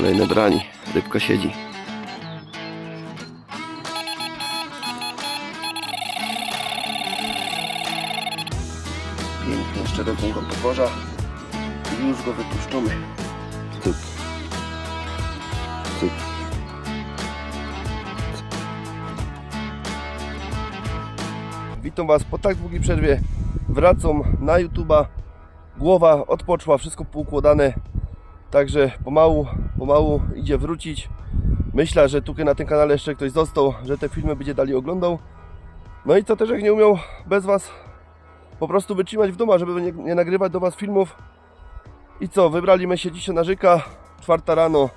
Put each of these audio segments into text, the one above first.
Kolejne brani. Rybka siedzi. Pięknie, szczeroką pokorza. I już go wypuszczamy. Cyk. Cyk. Witam Was po tak długiej przerwie. Wracam na YouTube'a. Głowa odpoczła, wszystko poukładane. Także pomału, pomału idzie wrócić. Myślę, że tutaj na tym kanale jeszcze ktoś został, że te filmy będzie dalej oglądał. No i co też jak nie umiał bez Was po prostu wytrzymać w domu, żeby nie, nie nagrywać do Was filmów. I co, wybraliśmy się dzisiaj na Żyka, czwarta rano,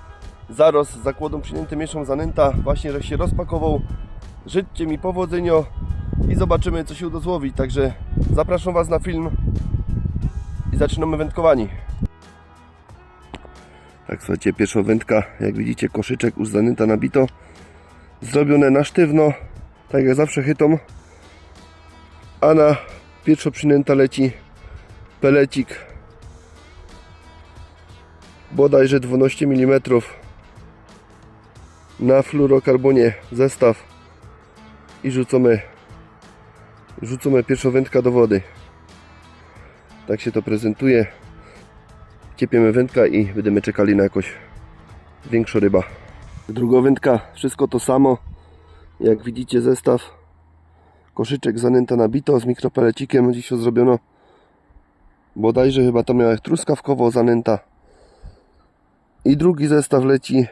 zaros z zakładą przyjęty mieszą zanęta, właśnie że się rozpakował. Życzcie mi powodzenia i zobaczymy co się uda. Także zapraszam Was na film i zaczynamy wędkowanie. Tak, słuchajcie, pierwsza wędka, jak widzicie, koszyczek już zanęta nabito. Zrobione na sztywno, tak jak zawsze chytą. A na pierwsza przynęta leci pelecik bodajże 12 mm na fluorokarbonie zestaw i rzucamy rzucamy pierwszą wędkę do wody tak się to prezentuje ciepiemy wędka i będziemy czekali na jakąś większą ryba druga wędka, wszystko to samo. Jak widzicie zestaw. Koszyczek zanęta nabito z mikropelecikiem dzisiaj zrobiono. Bodajże chyba to miała truskawkowo zanęta. I drugi zestaw leci.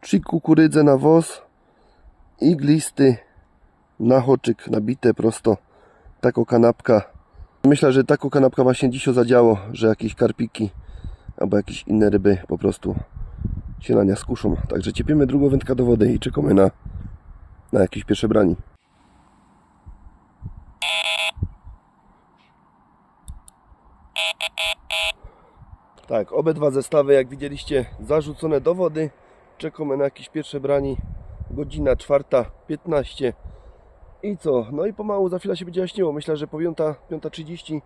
Trzy kukurydze na woz i glisty na hoczyk nabite prosto. Taką kanapka. Myślę, że taką kanapka właśnie dzisiaj zadziało, że jakieś karpiki albo jakieś inne ryby po prostu się na nie skuszą także ciepiemy drugą wędkę do wody i czekamy na, na jakieś pierwsze brani Tak, obydwa zestawy, jak widzieliście, zarzucone do wody. Czekamy na jakieś pierwsze brani. Godzina 4.15. I co? No i pomału za chwilę się będzie jaśniło. Myślę, że po 5.30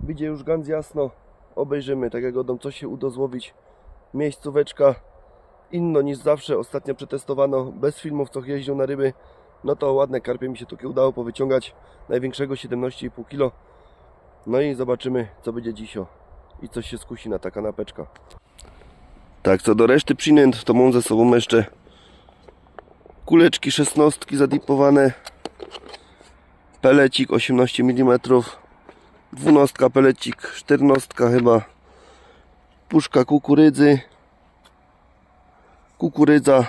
będzie już ganz jasno. Obejrzymy, tak jak odam, co się uda złowić. Miejscóweczka inno niż zawsze. Ostatnio przetestowano bez filmów, co jeździł na ryby. No to ładne karpie mi się tutaj udało powyciągać. Największego 17,5 kg. No i zobaczymy, co będzie dzisiaj i coś się skusi na ta kanapeczka. Tak, co do reszty przynęt, to mam ze sobą jeszcze kuleczki szesnastki zadipowane, pelecik 18 mm, dwunastka pelecik, czternastka chyba, puszka kukurydzy, kukurydza,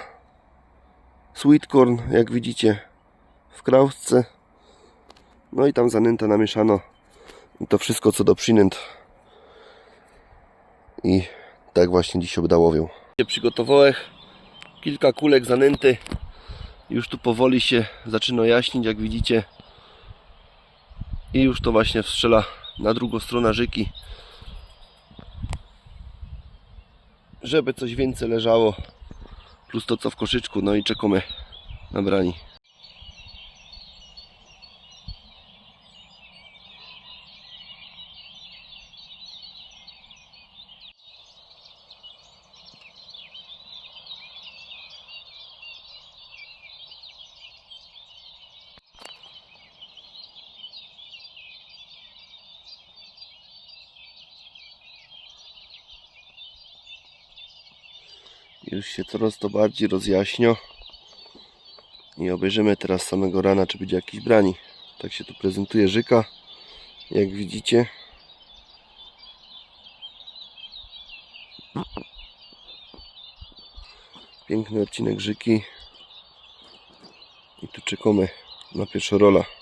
sweet corn, jak widzicie, w krausce, no i tam zanęta namieszano. I to wszystko co do przynęt i tak właśnie dzisiaj będę łowił. Przygotowałem kilka kulek zanęty. Już tu powoli się zaczyna jaśnić, jak widzicie. I już to właśnie strzela na drugą stronę rzeki. Żeby coś więcej leżało. Plus to co w koszyczku. No i czekamy na brani. Już się coraz to bardziej rozjaśnia. I obejrzymy teraz samego rana, czy będzie jakiś brani. Tak się tu prezentuje żyka. Jak widzicie. Piękny odcinek żyki. I tu czekamy na pierwszą rola.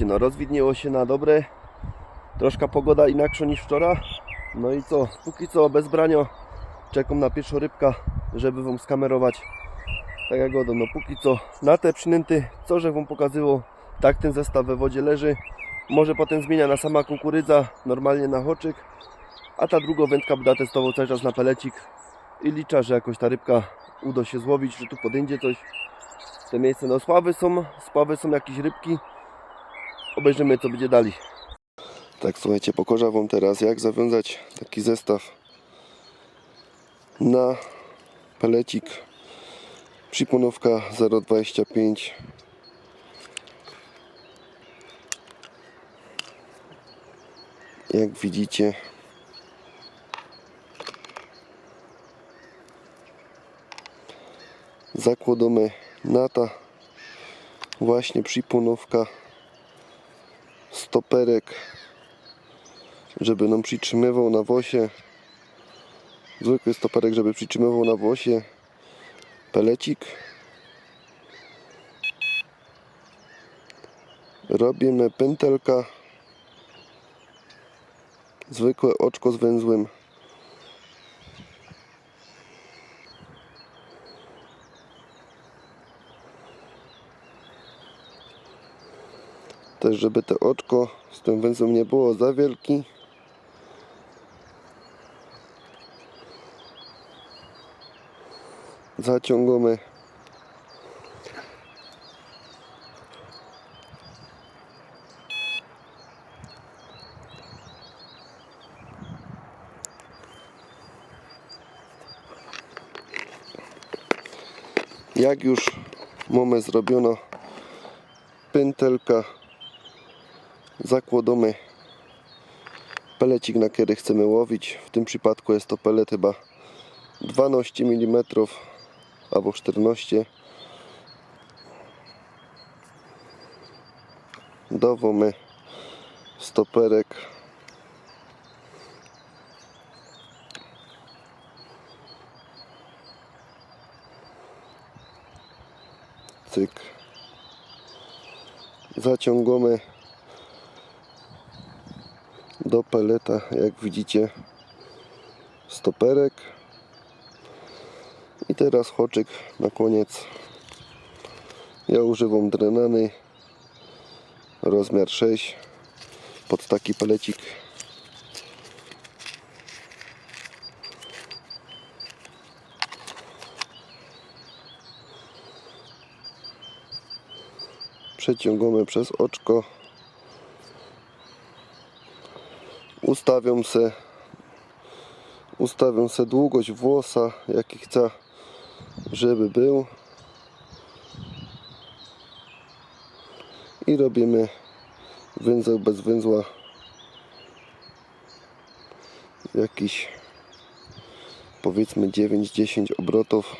Słuchajcie, no rozwidniło się na dobre. Troszkę pogoda inaksza niż wczoraj. No i co, póki co bez brania czekam na pierwszą rybka, żeby Wam skamerować. Tak jak godo, no póki co na te przynęty, co że Wam pokazywał, tak ten zestaw we wodzie leży. Może potem zmienia na sama kukurydza, normalnie na hoczyk. A ta druga wędka będę testował cały czas na pelecik. I liczę, że jakoś ta rybka uda się złowić, że tu podejdzie coś. Te miejsce, no sławy są, sławy są jakieś rybki. Obejrzymy co będzie dalej. Tak, słuchajcie, pokażę Wam teraz jak zawiązać taki zestaw na pelecik? Przyponówka 0,25 jak widzicie zakładamy nata właśnie przyponówka stoperek żeby nam przytrzymywał na wosie. Zwykły stoperek żeby przytrzymywał na wosie. Pelecik. Robimy pętelka. Zwykłe oczko z węzłem też żeby to oczko z tym węzłem nie było za wielki. Zaciągamy. Jak już mamy zrobiono pętelka zakładamy pelecik na który chcemy łowić. W tym przypadku jest to pelet chyba 12 mm albo 14 dowamy stoperek. Cyk. Zaciągamy do peleta jak widzicie. Stoperek. I teraz hoczyk na koniec. Ja używam drenany. Rozmiar 6 pod taki pelecik. Przeciągamy przez oczko ustawiam se ustawiam se długość włosa jaki chcę żeby był. I robimy węzeł bez węzła. Jakiś powiedzmy 9-10 obrotów.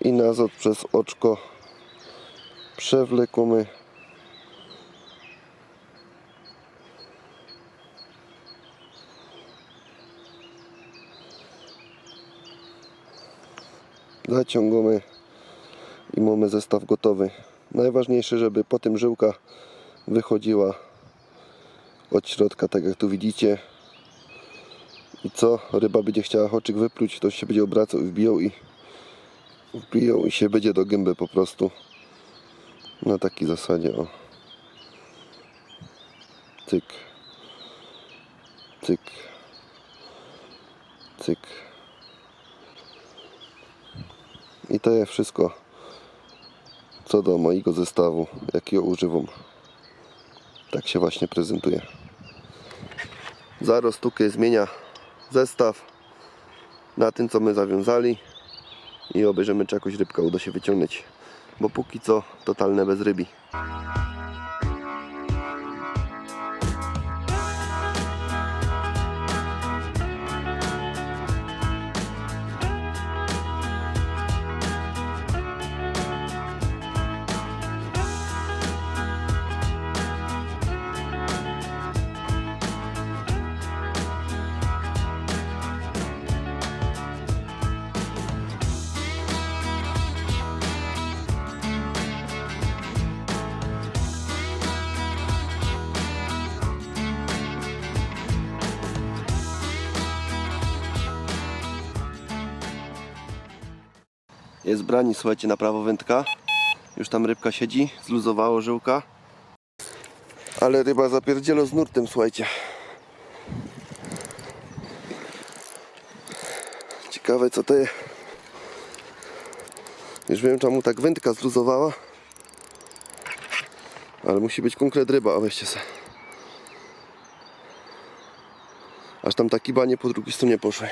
I nazad przez oczko przewlekamy zaciągamy i mamy zestaw gotowy. Najważniejsze żeby po tym żyłka wychodziła od środka tak jak tu widzicie. I co? Ryba będzie chciała haczyk wypluć to się będzie obracał i wbijał i wbijał i się będzie do gęby po prostu na takiej zasadzie o. Cyk. Cyk. Cyk. I to jest wszystko co do mojego zestawu jakiego używam tak się właśnie prezentuje. Zaraz tukę zmienia zestaw na tym co my zawiązali i obejrzymy czy jakąś rybkę uda się wyciągnąć bo póki co totalne bez jest brani, słuchajcie, na prawo wędka. Już tam rybka siedzi, zluzowało żyłka. Ale ryba zapierdzielo z nurtem, słuchajcie. Ciekawe co to jest. Już wiem czemu tak wędka zluzowała. Ale musi być konkret ryba, a weźcie se. Aż tam taki kiba nie po drugiej stronie poszły.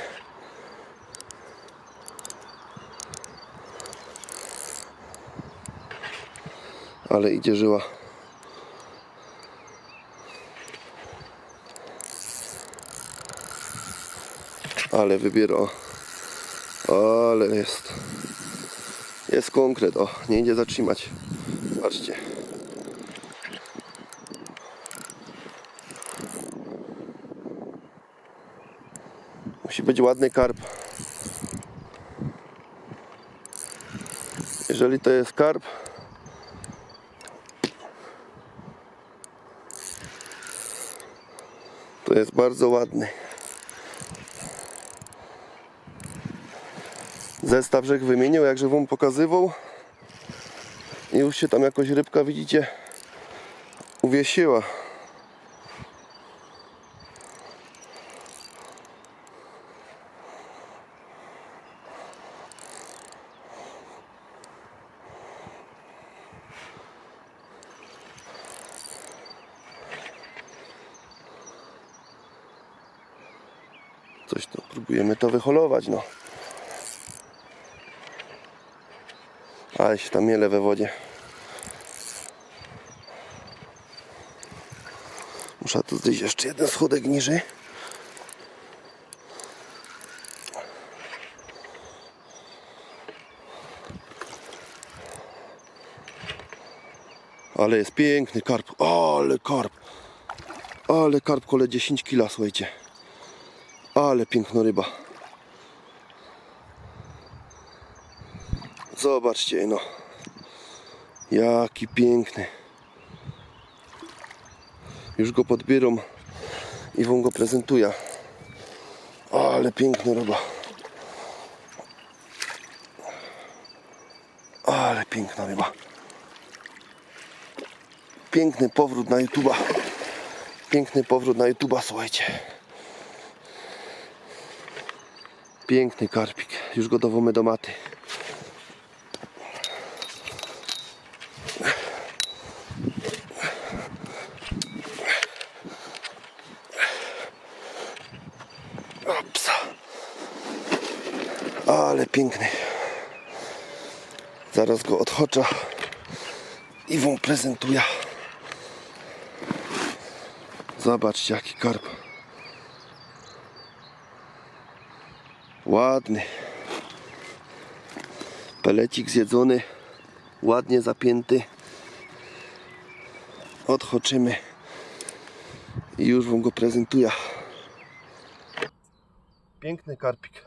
Ale idzie żyła. Ale wybiera. Ale jest. Jest konkret. O, nie idzie zatrzymać. Patrzcie. Musi być ładny karp. Jeżeli to jest karp, to jest bardzo ładny. Zestaw rzek wymienił, jakże wam pokazywał. I już się tam jakoś rybka, widzicie, uwiesiła. Coś to próbujemy to wyholować, no. Ale się tam miele we wodzie. Muszę tu zejść jeszcze jeden schodek niżej. Ale jest piękny karp. Ale karp. Ale karp kole 10 kila, słuchajcie. Ale piękna ryba. Zobaczcie no. Jaki piękny. Już go podbieram i wam go prezentuję. Ale piękna ryba. Ale piękna ryba. Piękny powrót na YouTube'a. Piękny powrót na YouTube'a, słuchajcie. Piękny karpik. Już go dowamy do maty. Opsa. Ale piękny. Zaraz go odchocza i wam prezentuję. Zobaczcie jaki karp. Ładny. Pelecik zjedzony. Ładnie zapięty. Odchoczymy. I już wam go prezentuję. Piękny karpik.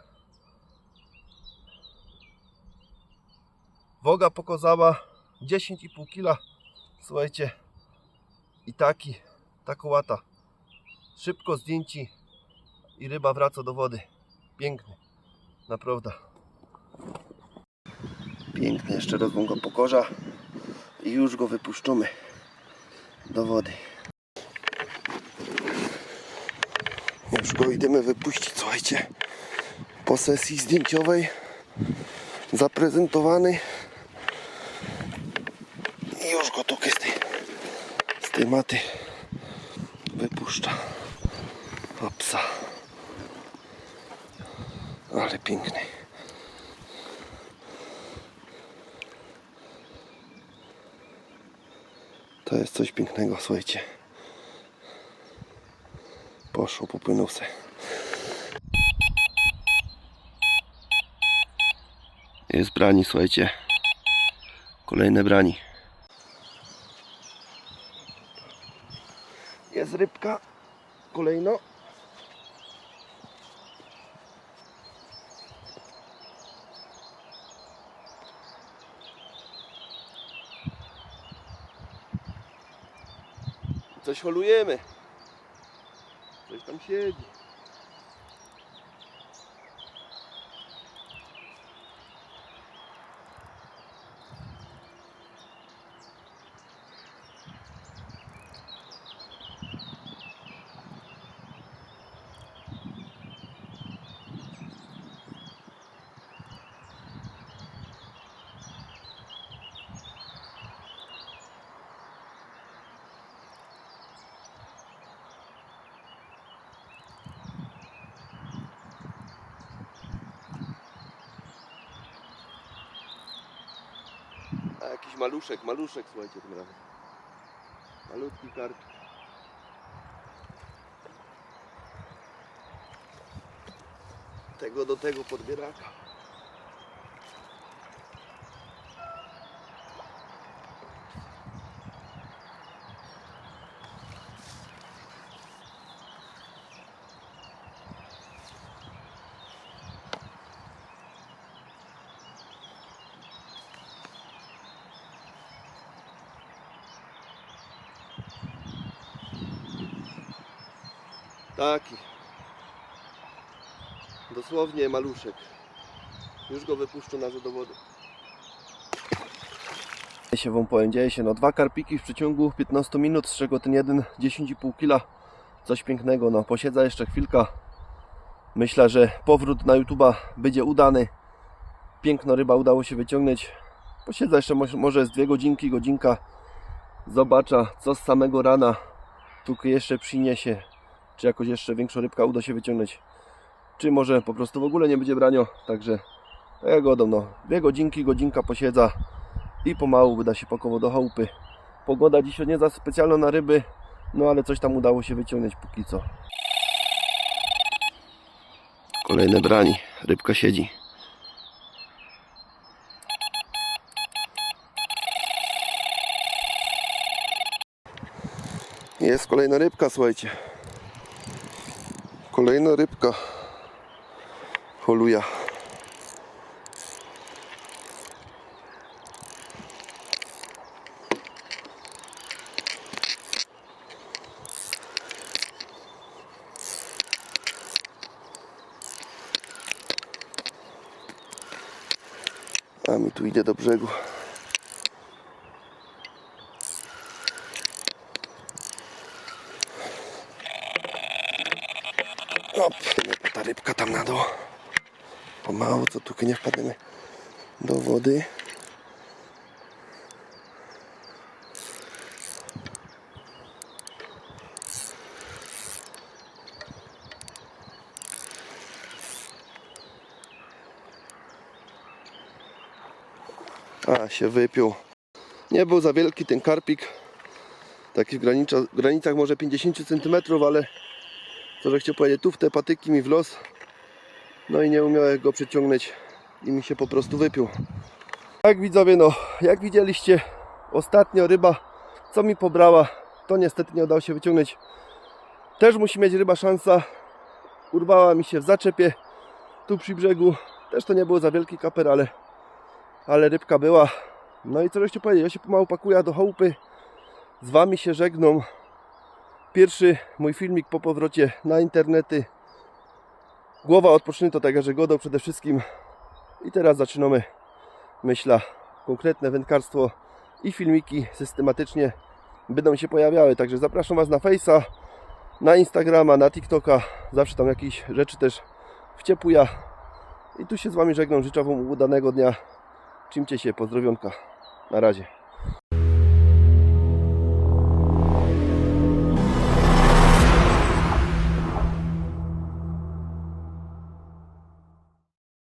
Woga pokazała 10,5 kg. Słuchajcie. I taki, taka łata. Szybko zdjęci i ryba wraca do wody. Piękny. Naprawdę. Piękny. Jeszcze wam go pokorza. I już go wypuszczamy do wody. Już go idziemy wypuścić, słuchajcie. Po sesji zdjęciowej zaprezentowany. I już go tu z tej, z tej maty wypuszcza. O psa. Ale piękny. To jest coś pięknego, słuchajcie. Poszło, popłynął se. Jest brani, słuchajcie. Kolejne brani. Jest rybka. Kolejno. Coś holujemy. Coś tam siedzi. Maluszek, maluszek, słuchajcie tym razem. Malutki karp. Tego do tego podbieraka. Taki. Dosłownie maluszek. Już go wypuszczę na do wody. Dzieje się wam powiem, dzieje się no dwa karpiki w przeciągu 15 minut, z czego ten jeden 10,5 kg. Coś pięknego, no posiedza jeszcze chwilka. Myślę, że powrót na YouTube'a będzie udany. Piękno ryba udało się wyciągnąć. Posiedza jeszcze mo- może z dwie godzinki, godzinka. Zobacza co z samego rana tu jeszcze przyniesie czy jakoś jeszcze większa rybka uda się wyciągnąć, czy może po prostu w ogóle nie będzie branio, także tak jak godą, no, dwie godzinki, godzinka posiedza i pomału wyda się pakowo do chałupy. Pogoda dzisiaj nie za specjalna na ryby, no ale coś tam udało się wyciągnąć póki co. Kolejne brani, rybka siedzi. Jest kolejna rybka, słuchajcie. Kolejna rybka. Holuja. A mi tu idzie do brzegu. Op, ta rybka tam na dół. Co tu nie wpadniemy do wody. A, się wypił. Nie był za wielki ten karpik. Taki w granicza, granicach może 50 cm, ale co że chciał powiedzieć, tu w te patyki mi w los. No i nie umiałem go przyciągnąć i mi się po prostu wypił. Tak widzowie, no jak widzieliście, ostatnio ryba, co mi pobrała, to niestety nie udało się wyciągnąć. Też musi mieć ryba szansa. Urwała mi się w zaczepie, tu przy brzegu. Też to nie było za wielki kaper, ale, ale rybka była. No i co żeście powiedzieć, ja się pomału pakuję do chałupy. Z Wami się żegnam. Pierwszy mój filmik po powrocie na internety. Głowa odpocznięta, tak że godą przede wszystkim. I teraz zaczynamy, myślę, konkretne wędkarstwo i filmiki systematycznie będą się pojawiały. Także zapraszam Was na Face'a, na Instagrama, na TikToka. Zawsze tam jakieś rzeczy też wciepuję. I tu się z Wami żegnam. Życzę Wam udanego dnia. Czymcie się, pozdrowionka. Na razie.